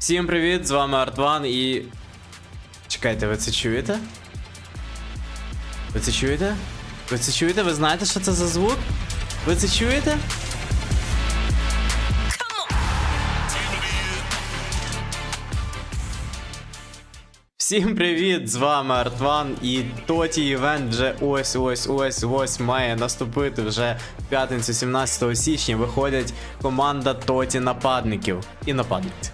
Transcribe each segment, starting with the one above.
Всім привіт, з вами Артван і. Чекайте, ви це чуєте? Ви це чуєте? Ви це чуєте? Ви знаєте, що це за звук? Ви це чуєте? Всім привіт! З вами Артван і Тоті івент вже ось ось ось ось має наступити вже в п'ятницю 17 січня. Виходять команда Тоті нападників і нападниць.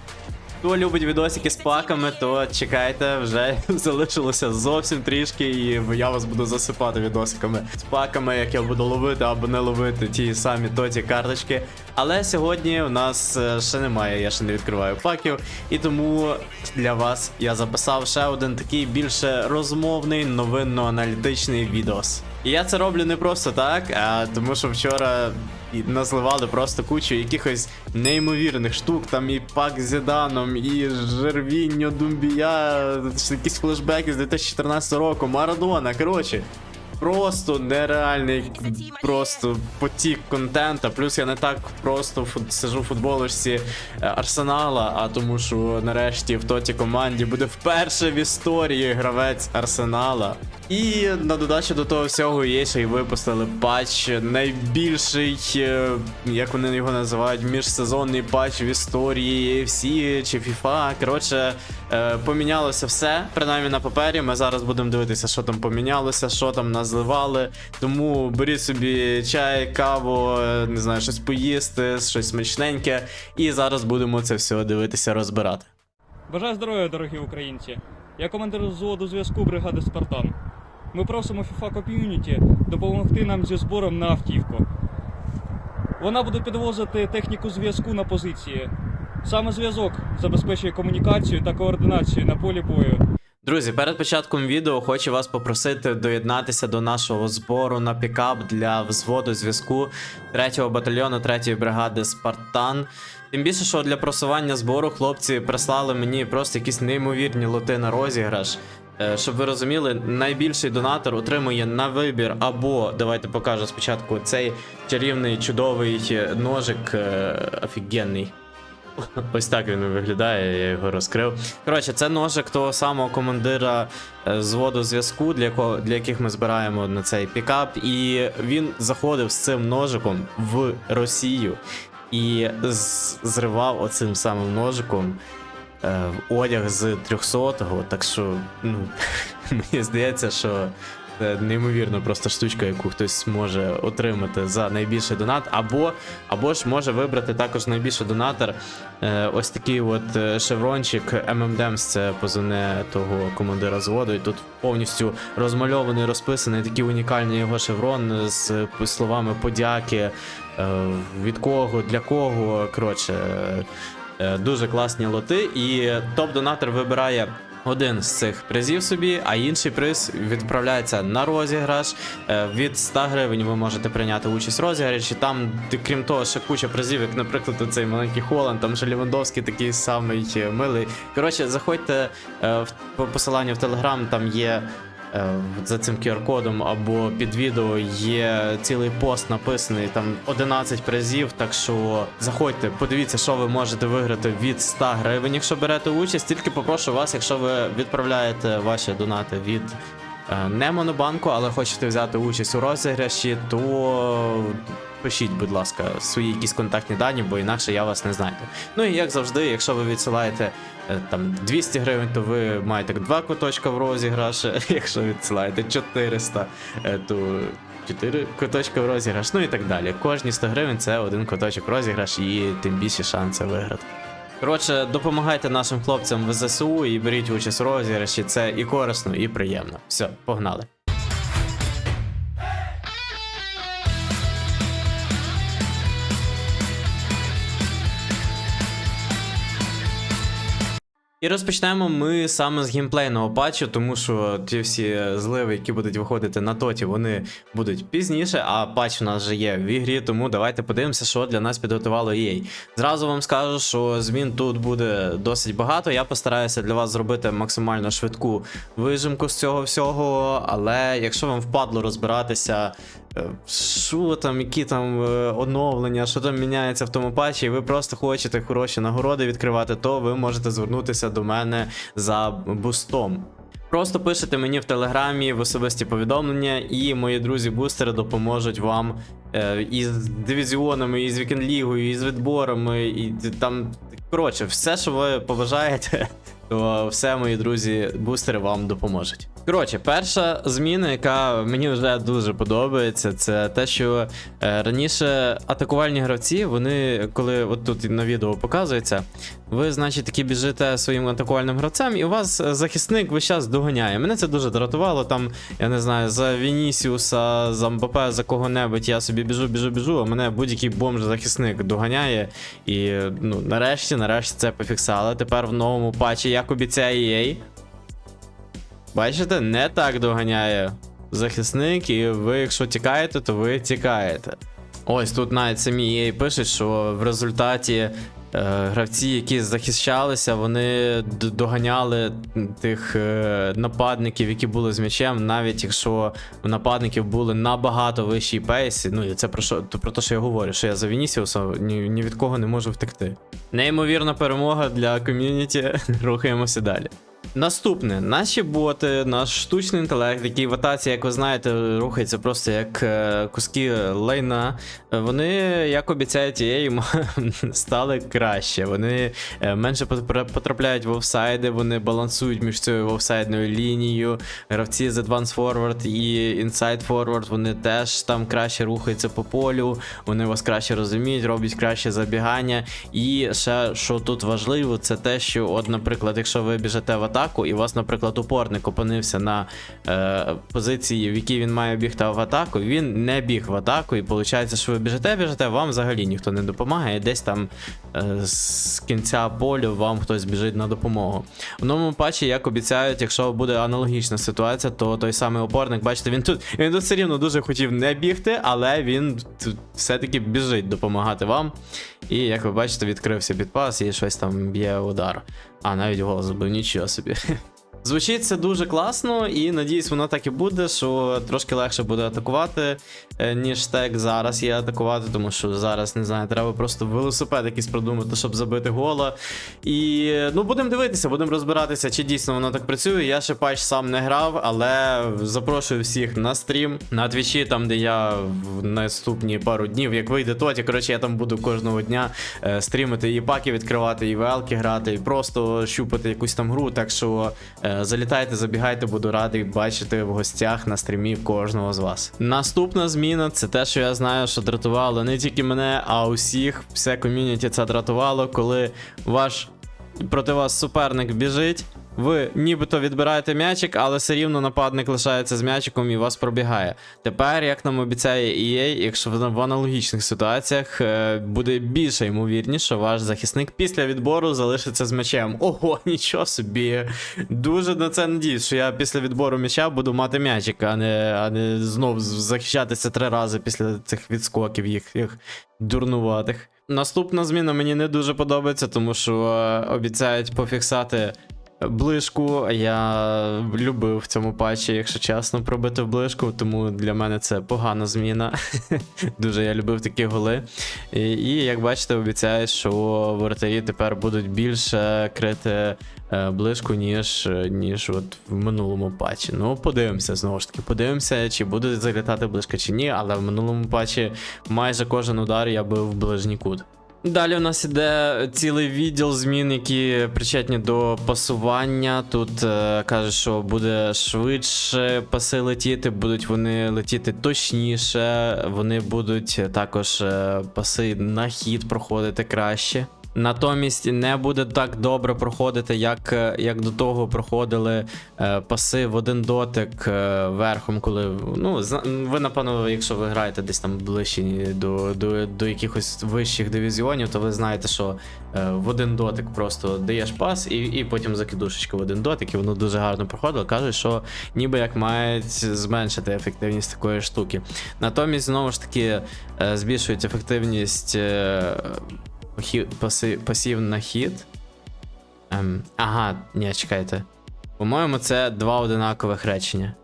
Хто любить відосики з паками, то чекайте, вже залишилося зовсім трішки, і я вас буду засипати відосиками з паками, як я буду ловити або не ловити ті самі тоті карточки. Але сьогодні у нас е, ще немає, я ще не відкриваю паків, і тому для вас я записав ще один такий більше розмовний новинно-аналітичний відос. І я це роблю не просто так, а тому що вчора назливали просто кучу якихось неймовірних штук. Там і пак Зіданом, і Жервіньо Думбія, якісь флешбеки з 2014 року, Марадона. Коротше, просто нереальний просто потік контента. Плюс я не так просто фут- сижу в футболочці е, Арсенала, а тому що нарешті в тоті команді буде вперше в історії гравець Арсенала. І на додачу до того всього є ще й випустили патч, найбільший, е, як вони його називають, міжсезонний патч в історії AFC чи FIFA. Коротше, помінялося все, принаймні на папері. Ми зараз будемо дивитися, що там помінялося, що там назливали. Тому беріть собі чай, каву, е, не знаю, щось поїсти, щось смачненьке. І зараз будемо це все дивитися, розбирати. Бажаю здоров'я, дорогі українці. Я командир взводу зв'язку бригади Спартан. Ми просимо FIFA Community допомогти нам зі збором на автівку. Вона буде підвозити техніку зв'язку на позиції. Саме зв'язок забезпечує комунікацію та координацію на полі бою. Друзі, перед початком відео хочу вас попросити доєднатися до нашого збору на пікап для взводу зв'язку 3-го батальйону 3-ї бригади Спартан. Тим більше, що для просування збору хлопці прислали мені просто якісь неймовірні лоти на розіграш. Е, Щоб ви розуміли, найбільший донатор отримує на вибір або давайте покажу спочатку цей чарівний чудовий е, ножик е, офігенний. Ось так він виглядає, я його розкрив. Коротше, це ножик того самого командира е, зводу зв'язку, для, якого, для яких ми збираємо на цей пікап. І він заходив з цим ножиком в Росію і зривав оцим самим ножиком е, одяг з 300-го. Так що, ну, мені здається, що це неймовірно просто штучка, яку хтось може отримати за найбільший донат, або, або ж може вибрати також найбільший донатор. Е, ось такий от е, шеврончик MMDEMS, це позивне того командира зводу. І тут повністю розмальований, розписаний такий унікальний його шеврон з е, словами подяки. Від кого, для кого. Коротше, дуже класні лоти. І топ-донатор вибирає один з цих призів собі, а інший приз відправляється на розіграш. Е, Від 100 гривень ви можете прийняти участь в розіграші. Там, крім того, ще куча призів, як, наприклад, цей маленький Холланд, там же Лівандовський такий самий милий. Коротше, заходьте е, в посилання в Телеграм, там є. Е, За цим QR-кодом або під відео є цілий пост написаний, там 11 призів. Так що заходьте, подивіться, що ви можете виграти від 100 гривень, якщо берете участь. Тільки попрошу вас, якщо ви відправляєте ваші донати від не монобанку, але хочете взяти участь у розіграші, то пишіть, будь ласка, свої якісь контактні дані, бо інакше я вас не знайду. Ну і як завжди, якщо ви відсилаєте е, там 200 гривень, то ви маєте два куточка в розіграш. Якщо відсилаєте 400, е, то 4 куточка в розіграш, ну і так далі. Кожні 100 гривень це один куточок розіграш і тим більші шанси виграти. Коротше, допомагайте нашим хлопцям в ЗСУ і беріть участь в розіграші. Це і корисно, і приємно. Все, погнали. І розпочнемо ми саме з геймплейного патчу, тому що ті всі зливи, які будуть виходити на тоті, вони будуть пізніше, а патч у нас вже є в ігрі, тому давайте подивимося, що для нас підготувало EA. Зразу вам скажу, що змін тут буде досить багато. Я постараюся для вас зробити максимально швидку вижимку з цього всього, але якщо вам впадло розбиратися. Е, Що там, які там е, оновлення, що там міняється в тому патчі, і ви просто хочете хороші нагороди відкривати, то ви можете звернутися до мене за бустом. Просто пишете мені в телеграмі в особисті повідомлення, і мої друзі-бустери допоможуть вам е, із дивізіонами, і з вікенд-лігою, і з відборами, і там. Коротше, все, що ви побажаєте, то все мої друзі-бустери вам допоможуть. Коротше, перша зміна, яка мені вже дуже подобається, це те, що е, раніше атакувальні гравці, вони, коли от тут на відео показується, ви, значить, такі біжите своїм атакувальним гравцем, і у вас захисник весь час доганяє. Мене це дуже дратувало. Там, я не знаю, за Вінісіуса, за Мбапе, за кого-небудь я собі біжу, біжу, біжу, а мене будь-який бомж-захисник доганяє. І ну, нарешті, нарешті це пофіксали. Тепер в новому патчі, як обіцяє EA, Бачите, не так доганяє захисник, і ви, якщо тікаєте, то ви тікаєте. Ось тут навіть самі EA пишуть, що в результаті гравці, які захищалися, вони доганяли тих е, нападників, які були з м'ячем, навіть якщо у нападників були набагато вищі пейси. Ну і це про що про те, що я говорю, що я за Вінісіуса ні, ні від кого не можу втекти. Неймовірна перемога для ком'юніті. Рухаємося далі. Наступне, наші боти, наш штучний інтелект, який в атаці, як ви знаєте, рухається просто як е, куски лайна. е, Вони, як обіцяють EA, стали краще. Вони е, менше потра- потрапляють в офсайди, вони балансують між цією офсайдною лінією. Гравці з Advance Forward і Inside Forward, вони теж там краще рухаються по полю, вони вас краще розуміють, роблять краще забігання. І ще що тут важливо, це те, що, от, наприклад, якщо ви біжите в атаку, і у вас, наприклад, упорник опинився на е, позиції, в якій він має бігти в атаку, він не біг в атаку, і виходить, що ви біжите, біжите, вам взагалі ніхто не допомагає, десь там е, з кінця полю вам хтось біжить на допомогу. В новому патчі, як обіцяють, якщо буде аналогічна ситуація, то той самий опорник, бачите, він тут він тут все рівно дуже хотів не бігти, але він все-таки біжить допомагати вам. І як ви бачите, відкрився підпас і щось там б'є удар. А навіть голос бы нічого собі. Звучить це дуже класно, і надіюсь, воно так і буде, що трошки легше буде атакувати, е, ніж так зараз є атакувати, тому що зараз не знаю, треба просто велосипед якийсь продумати, щоб забити гола. І ну будемо дивитися, будемо розбиратися, чи дійсно воно так працює. Я ще патч сам не грав, але запрошую всіх на стрім на твічі, там де я в наступні пару днів, як вийде тоті. Коротше, я там буду кожного дня е, стрімити і паки відкривати, і велки грати, і просто щупати якусь там гру. Так що е, залітайте, забігайте, буду радий бачити в гостях на стрімі кожного з вас. Наступна зміна це те, що я знаю, що дратувало не тільки мене, а усіх. Все ком'юніті це дратувало, коли ваш проти вас суперник біжить. Ви нібито відбираєте м'ячик, але все рівно нападник лишається з м'ячиком і вас пробігає. Тепер, як нам обіцяє EA, якщо в аналогічних ситуаціях е, буде більше ймовірніше, що ваш захисник після відбору залишиться з м'ячем. Ого, нічого собі. Дуже на це надіюсь, що я після відбору м'яча буду мати м'ячик, а не, а не знов захищатися три рази після цих відскоків їх, їх дурнуватих. Наступна зміна мені не дуже подобається, тому що е, обіцяють пофіксати Ближку я любив в цьому патчі, якщо чесно, пробити в ближку, тому для мене це погана зміна. Дуже я любив такі голи. І, і як бачите, обіцяють, що воротарі тепер будуть більше крити е, ближку, ніж, ніж от в минулому патчі. Ну, подивимося знову ж таки. Подивимося, чи буде залітати ближка чи ні, але в минулому патчі майже кожен удар я бив в ближній кут. Далі у нас іде цілий відділ змін, які причетні до пасування. Тут е, каже, що буде швидше паси летіти, будуть вони летіти точніше, вони будуть також е, паси на хід проходити краще. Натомість не буде так добре проходити, як, е, як до того проходили е, паси в один дотик е, верхом, коли. Ну, ви, напевно, якщо ви граєте десь там ближче до, до, до якихось вищих дивізіонів, то ви знаєте, що е, в один дотик просто даєш пас і, і потім закидушечка в один дотик, і воно дуже гарно проходило. Кажуть, що ніби як мають зменшити ефективність такої штуки. Натомість, знову ж таки, е, збільшують ефективність е, пасів на хід. Ем, ага, ні, чекайте. По-моєму, це два одинакових речення.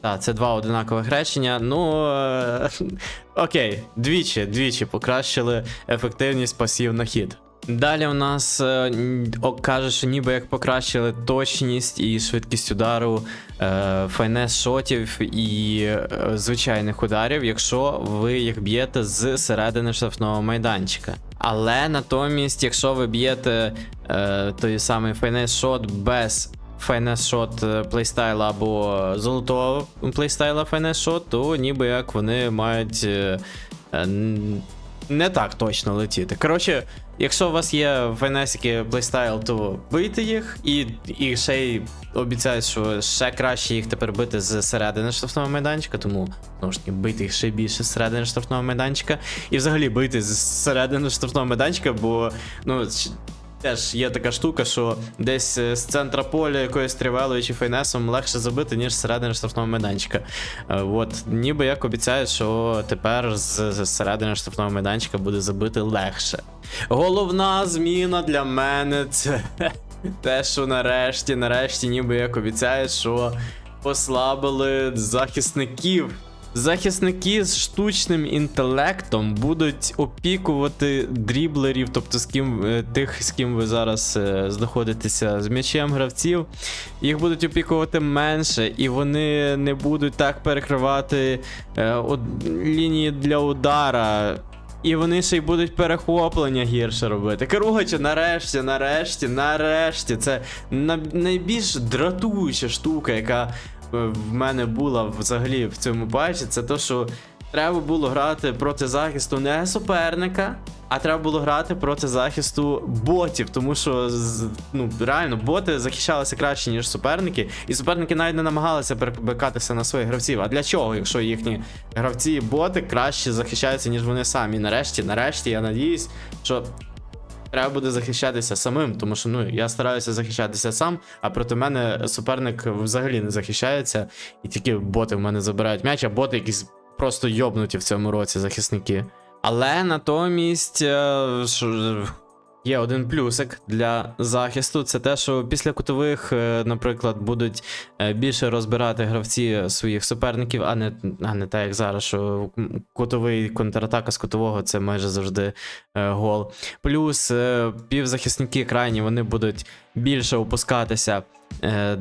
Так, це два одинакових речення. Ну. Е, окей, двічі, двічі покращили ефективність пасів на хід. Далі у нас е, каже, що ніби як покращили точність і швидкість удару е, файнес шотів і е, звичайних ударів, якщо ви їх б'єте з середини штрафного майданчика. Але натомість, якщо ви б'єте е, той самий файнес шот без файнес шот плейстайла або золотого плейстайла файнес шот, то ніби як вони мають е, е, не так точно летіти. Коротше, якщо у вас є венесики плейстайл, то бийте їх, і, і ще й обіцяють, що ще краще їх тепер бити з середини штрафного майданчика, тому знову ж таки бити їх ще більше з середини штрафного майданчика. І взагалі бити з середини штрафного майданчика, бо ну. Теж є така штука, що десь е, з центра поля якоюсь тривелою чи фейнесом легше забити, ніж середини штрафного майданчика. Е, От, ніби як обіцяють, що тепер з середини штрафного майданчика буде забити легше. Головна зміна для мене це те, що нарешті, нарешті, ніби як обіцяють, що послабили захисників. Захисники з штучним інтелектом будуть опікувати дріблерів, тобто з ким, е, тих, з ким ви зараз е, знаходитеся з м'ячем гравців. Їх будуть опікувати менше, і вони не будуть так перекривати е, лінії для удара. І вони ще й будуть перехоплення гірше робити. Коротше, нарешті, нарешті, нарешті. Це найбільш дратуюча штука, яка в мене була взагалі в цьому патчі, це то, що треба було грати проти захисту не суперника, а треба було грати проти захисту ботів, тому що ну, реально боти захищалися краще, ніж суперники, і суперники навіть не намагалися перебикатися на своїх гравців. А для чого, якщо їхні гравці і боти краще захищаються, ніж вони самі? Нарешті, нарешті, я надіюсь, що треба буде захищатися самим, тому що ну я стараюся захищатися сам, а проти мене суперник взагалі не захищається, і тільки боти в мене забирають м'яч, а боти якісь просто йобнуті в цьому році захисники. Але натомість е, є один плюсик для захисту. Це те, що після кутових, е, наприклад, будуть е, більше розбирати гравці своїх суперників, а не, а не так, як зараз, що кутовий контратака з кутового це майже завжди е, гол. Плюс півзахисники крайні вони будуть більше опускатися. Е,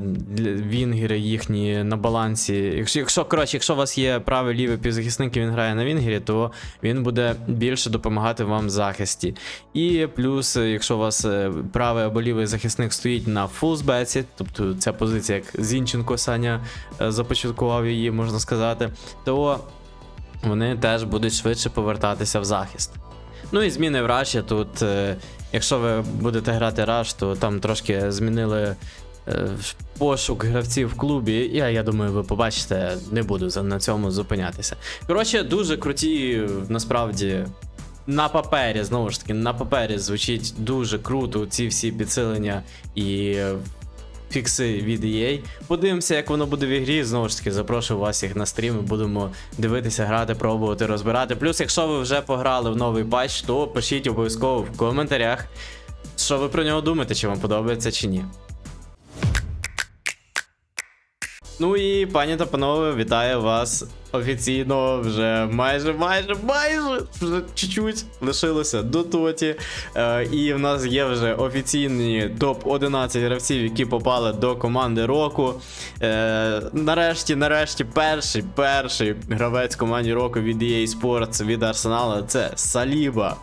Вінгери їхні на балансі. Якщо, якщо, коротше, якщо у вас є правий лівий півзахисник, і він грає на Вінгері, то він буде більше допомагати вам в захисті. І плюс, якщо у вас е, правий або лівий захисник стоїть на фулсбеці, тобто ця позиція, як Зінченко Саня е, започаткував її, можна сказати, то вони теж будуть швидше повертатися в захист. Ну і зміни в Раші тут, якщо ви будете грати Раш, то там трошки змінили пошук гравців в клубі. Я, я думаю, ви побачите, не буду на цьому зупинятися. Коротше, дуже круті, насправді. На папері, знову ж таки, на папері звучить дуже круто ці всі підсилення і е, фікси від EA. Подивимося, як воно буде в ігрі. Знову ж таки, запрошую вас їх на стрім. Будемо дивитися, грати, пробувати, розбирати. Плюс, якщо ви вже пограли в новий патч, то пишіть обов'язково в коментарях, що ви про нього думаєте, чи вам подобається чи ні. Ну і пані та панове, вітаю вас офіційно вже майже, майже, майже вже чуть-чуть лишилося до тоті. Е, і в нас є вже офіційні топ-11 гравців, які попали до команди року. Е, нарешті, нарешті, перший, перший гравець команді року від EA Sports від Арсенала це Саліба.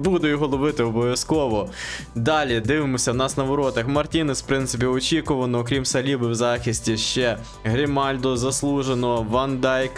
Буду його ловити обов'язково. Далі дивимося в нас на воротах. Мартінес, в принципі, очікувано, окрім Саліби в захисті ще Грімальдо заслужено, Ван Дайк.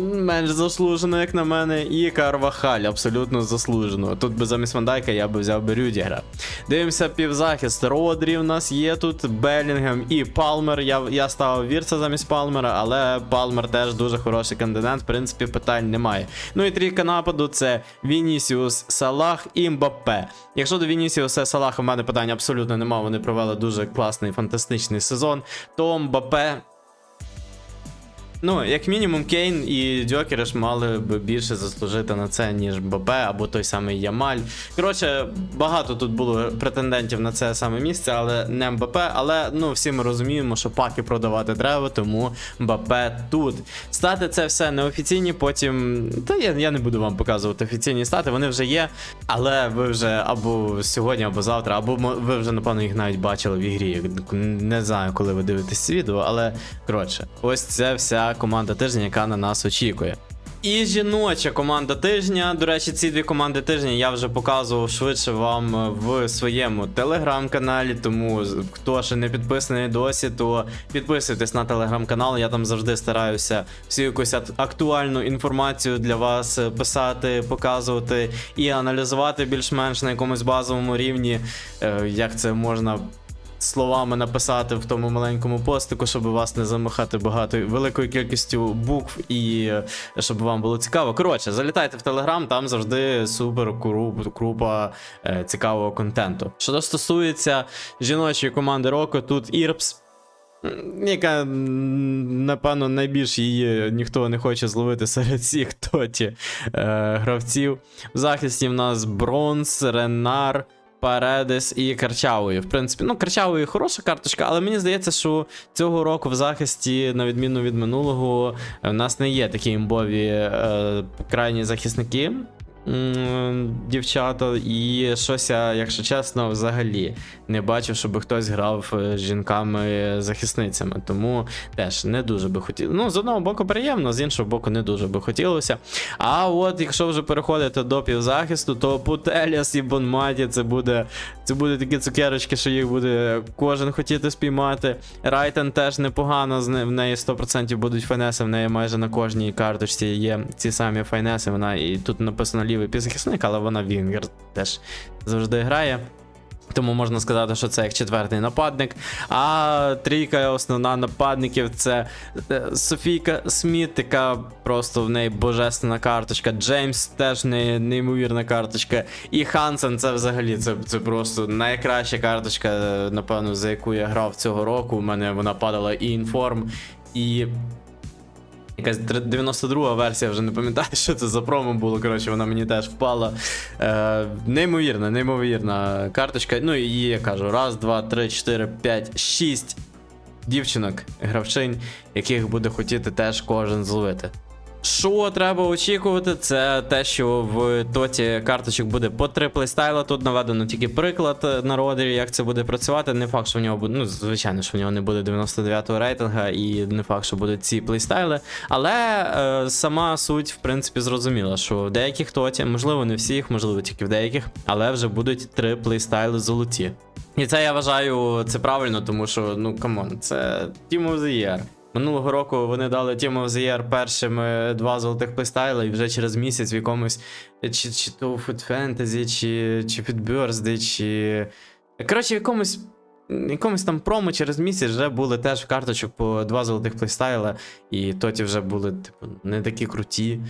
Менш заслужено, як на мене, і Карвахаль абсолютно заслужено. Тут би замість Вандайка я би взяв би Рюдігера. Дивимося півзахист. Родрі в нас є тут, Белінгем і Палмер. Я, я ставив Вірца замість Палмера, але Палмер теж дуже хороший кандидат, в принципі, питань немає. Ну і трійка нападу це Вінісіус, Салах і Мбаппе. Якщо до Вінісіуса і Салаха в мене питань абсолютно немає, вони провели дуже класний фантастичний сезон, то Мбаппе. Ну, як мінімум, Кейн і Дьокери мали б більше заслужити на це, ніж БП або той самий Ямаль. Коротше, багато тут було претендентів на це саме місце, але не МБП. Але ну всі ми розуміємо, що паки продавати треба, тому МБП тут. Стати це все неофіційні, потім. Та я, я не буду вам показувати офіційні стати, вони вже є. Але ви вже або сьогодні, або завтра, або ви вже, напевно, їх навіть бачили в ігрі. Не знаю, коли ви дивитесь це відео, але коротше, ось це вся команда тижня, яка на нас очікує. І жіноча команда тижня. До речі, ці дві команди тижня я вже показував швидше вам е, в своєму телеграм-каналі. Тому хто ще не підписаний досі, то підписуйтесь на телеграм-канал. Я там завжди стараюся всю якусь актуальну інформацію для вас е, писати, показувати і аналізувати більш-менш на якомусь базовому рівні, е, як це можна словами написати в тому маленькому постику, щоб вас не замахати багато великою кількістю букв і е, щоб вам було цікаво. Коротше, залітайте в Телеграм, там завжди супер крупа е, цікавого контенту. Що стосується жіночої команди року, тут Ірпс. Яка, напевно, найбільш її ніхто не хоче зловити серед всіх тоті е, гравців. В захисті в нас Бронз, Ренар, Паредес і Карчавої. В принципі, ну, Карчавої хороша карточка, але мені здається, що цього року в захисті, на відміну від минулого, в нас не є такі імбові е, крайні захисники. Дівчата, і щось я, якщо чесно, взагалі не бачив, щоб хтось грав е, з жінками-захисницями. Тому теж не дуже би хотів. Ну, з одного боку, приємно, з іншого боку, не дуже би хотілося. А от якщо вже переходити до півзахисту, то Путеліс і Бонматі це буде, це буде такі цукерочки, що їх буде кожен хотіти спіймати. Райтен теж непогано, в неї 100% будуть файнеси, в неї майже на кожній карточці є ці самі файнеси. Вона і тут написано лівий півзахисник, але вона Вінгер теж завжди грає. Тому можна сказати, що це як четвертий нападник. А трійка основна нападників це е, Софійка Сміт, яка просто в неї божественна карточка. Джеймс теж не, неймовірна карточка. І Хансен це взагалі це, це просто найкраща карточка, е, напевно, за яку я грав цього року. У мене вона падала і інформ, і. Якась тр- 92 версія, вже не пам'ятаю, що це за промо було. Коротше, вона мені теж впала. Е, неймовірна, неймовірна карточка. Ну і я кажу, раз, два, три, чотири, п'ять, шість дівчинок, гравчинь, яких буде хотіти теж кожен зловити. Що треба очікувати, це те, що в тоті карточок буде по три плейстайла. Тут наведено тільки приклад е, на родері, як це буде працювати. Не факт, що в нього буде. Ну, звичайно, що в нього не буде 99-го рейтинга, і не факт, що будуть ці плейстайли. Але е, сама суть, в принципі, зрозуміла, що в деяких тоті, можливо, не всіх, можливо, тільки в деяких, але вже будуть три плейстайли золоті. І це я вважаю це правильно, тому що, ну камон, це Team of the Year. Минулого року вони дали Team of the Year першими два золотих плейстайли, і вже через місяць в якомусь чи, чи то Food Fantasy, чи, чи під Birthday, чи. Коротше, в якомусь. Якомусь там промо через місяць вже були теж в карточок по два золотих плейстайла, і тоті вже були, типу, не такі круті.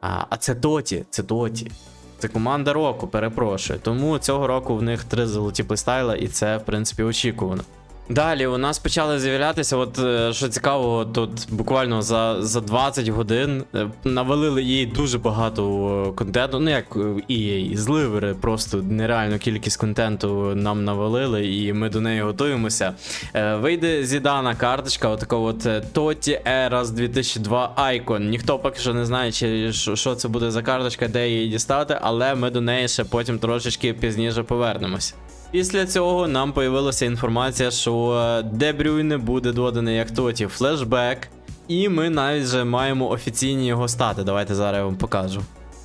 А, а це Тоті, це Тоті. Це команда року, перепрошую. Тому цього року в них три золоті плейстайла, і це, в принципі, очікувано. Далі у нас почали з'являтися, от е, що цікаво, тут буквально за, за 20 годин е, навалили їй дуже багато е, контенту. Ну як і зливери, просто нереальну кількість контенту нам навалили, і ми до неї готуємося. Вийде зідана карточка, отака от Тоті Eras 2002 Icon. Ніхто поки що не знає, чи що це буде за карточка, де її дістати, але ми до неї ще потім трошечки пізніше повернемося. Після цього нам появилася інформація, що е, Де буде доданий як тоті флешбек, і ми навіть вже маємо офіційні його стати. Давайте зараз я вам покажу.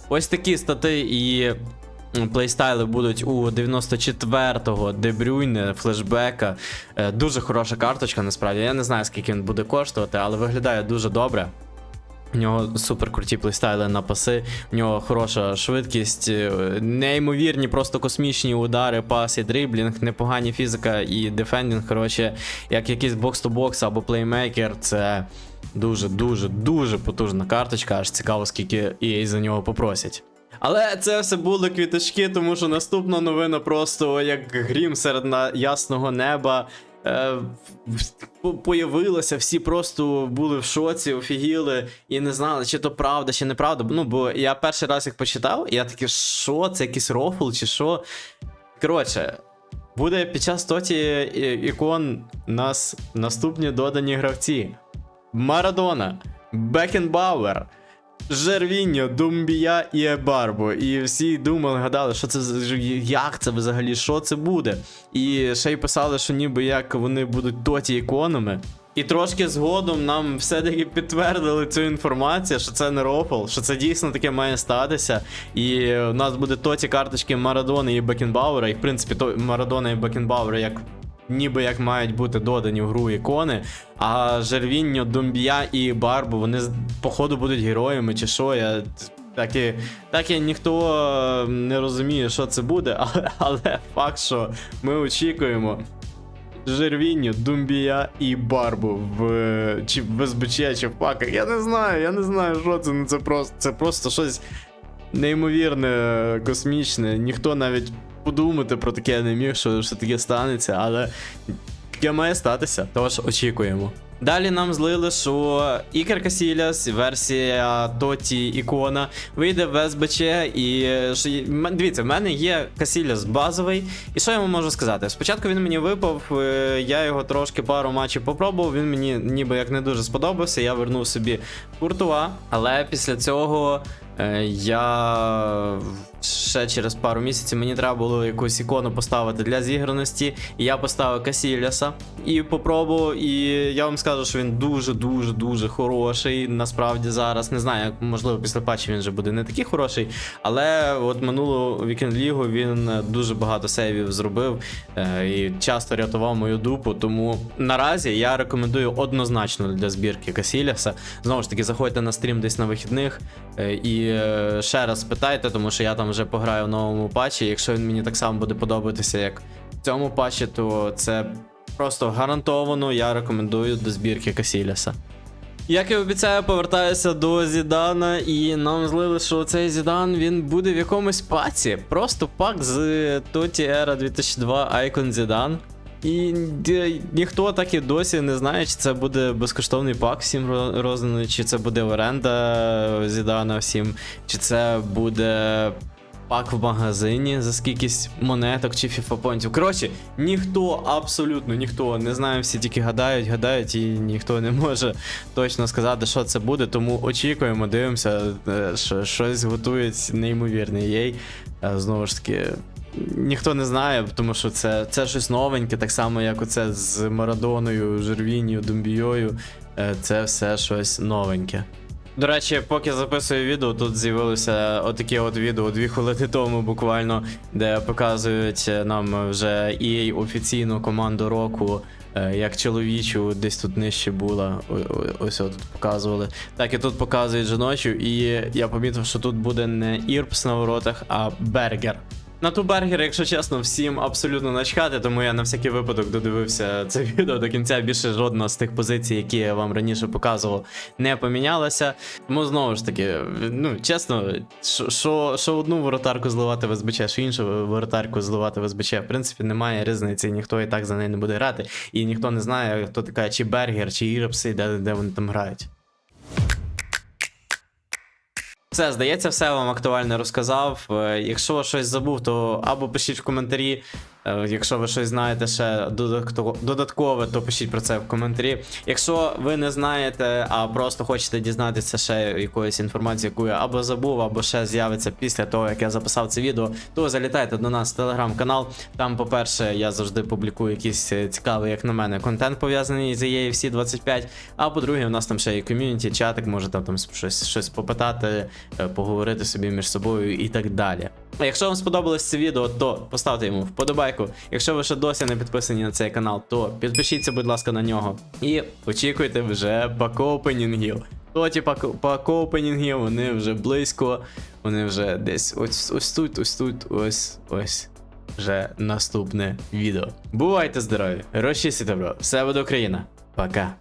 Ось такі стати і плейстайли будуть у 94-го Де Брюйне флешбека. Е, Дуже хороша карточка, насправді. Я не знаю, скільки він буде коштувати, але виглядає дуже добре. У нього супер круті плейстайли на паси, в нього хороша швидкість, е, неймовірні, просто космічні удари, паси, дриблінг, непогані фізика і дефендінг. Коротше, як якийсь бокс-то-бокс або плеймейкер, це дуже, дуже, потужна карточка. Аж цікаво, скільки EA за нього попросять. Але це все були квіточки, тому що наступна новина просто як грім серед ясного неба. Е, появилося, всі просто були в шоці, офігіли і не знали, чи то правда, чи неправда. Ну, бо я перший раз їх почитав, і я такий, що, це якийсь рофл, чи що. Коротше, буде під час тоті ікон нас наступні додані гравці: Марадона, Бекенбауер. Жервіньо, Думбія і Ебарбо. І всі думали, гадали, що це як це взагалі, що це буде. І ще й писали, що ніби як вони будуть тоті іконами. І трошки згодом нам все-таки підтвердили цю інформацію, що це не рофл, що це дійсно таке має статися. І у нас буде тоті карточки Марадони і Бекенбауера. І в принципі, то Марадона і Бекенбауера як ніби як мають бути додані в гру ікони. А Жервіньо, Думбія і Барбо, вони походу будуть героями чи що. Я так і, так і ніхто е, не розуміє, що це буде, але, але факт, що ми очікуємо. Жервіньо, Думбія і Барбу в чи в СБЧ, чи в паках. Я не знаю, я не знаю, що це. Ну це просто це просто щось неймовірне, космічне. Ніхто навіть подумати про таке не міг, що, що таке станеться, але таке має статися. Тож очікуємо. Далі нам злили, що Ікер Касіляс, версія Тоті Ікона, вийде в СБЧ. І що дивіться, в мене є Касіляс базовий. І що я вам можу сказати? Спочатку він мені випав, е, я його трошки пару матчів попробував. Він мені ніби як не дуже сподобався. Я вернув собі Куртуа, але після цього. Е, Я ще через пару місяців мені треба було якусь ікону поставити для зіграності. І я поставив Касіляса і попробував. І я вам скажу, що він дуже, дуже, хороший. Насправді зараз не знаю, можливо після патчі він вже буде не такий хороший. Але от минулу вікенд лігу він дуже багато сейвів зробив е, і часто рятував мою дупу. Тому наразі я рекомендую однозначно для збірки Касіляса. Знову ж таки, заходьте на стрім десь на вихідних е, і е, ще раз спитайте, тому що я там вже пограю в новому патчі. Якщо він мені так само буде подобатися, як в цьому патчі, то це просто гарантовано. Я рекомендую до збірки Касіляса. Як і обіцяю, повертаюся до Зідана, і нам злили, що цей Зідан він буде в якомусь паці. Просто пак з Тоті Era 2002 Icon Зідан. І ніхто так і досі не знає, чи це буде безкоштовний пак всім ро- розданий, чи це буде оренда Зідана всім, чи це буде пак в магазині за скількись монеток чи фіфапонтів. Коротше, ніхто, абсолютно ніхто не знає, всі тільки гадають, гадають, і ніхто не може точно сказати, що це буде. Тому очікуємо, дивимося, е, що щось готують неймовірне їй. Знову ж таки. Ніхто не знає, тому що це, це щось новеньке, так само, як оце з Марадоною, Жервінію, Думбійою. Е, Це все щось новеньке. До речі, поки записую відео, тут з'явилося отаке от відео дві хвилини тому, буквально, де показують нам вже EA офіційну команду року, е, як чоловічу, десь тут нижче була. Ось тут показували. Так і тут показують жіночу, і я помітив, що тут буде не Ірпс на воротах, а Бергер. На ту бергер, якщо чесно, всім абсолютно начхати, тому я на всякий випадок додивився це відео до кінця. Більше жодна з тих позицій, які я вам раніше показував, не помінялася. Тому знову ж таки, ну чесно, що- що, одну воротарку зливати в СБЧ, що іншу воротарку зливати в СБЧ, в принципі, немає різниці, ніхто і так за неї не буде грати, і ніхто не знає, хто така чи бергер, чи ірпси, де, де вони там грають. Все, здається, все вам актуально розказав. Е, Якщо щось забув, то або пишіть в коментарі. Е, Якщо ви щось знаєте ще додатко- додаткове, то пишіть про це в коментарі. Якщо ви не знаєте, а просто хочете дізнатися ще якоїсь інформації, яку я або забув, або ще з'явиться після того, як я записав це відео, то залітайте до нас в телеграм-канал. Там, по-перше, я завжди публікую якийсь е, цікавий, як на мене, контент пов'язаний з EA 25. А по-друге, у нас там ще є ком'юніті, чатик, можете там щось, щось попитати, е, поговорити собі між собою і так далі. Якщо вам сподобалось це відео, то поставте йому вподобайку. Якщо ви ще досі не підписані на цей канал, то підпишіться, будь ласка, на нього. І очікуйте вже пак-опенінгів. То, типа, ко- пак опенінги, вони вже близько, вони вже десь ось, ось тут, ось тут, ось, ось. Вже наступне відео. Бувайте здорові! Розчистите, бро! Все буде Україна! Пока!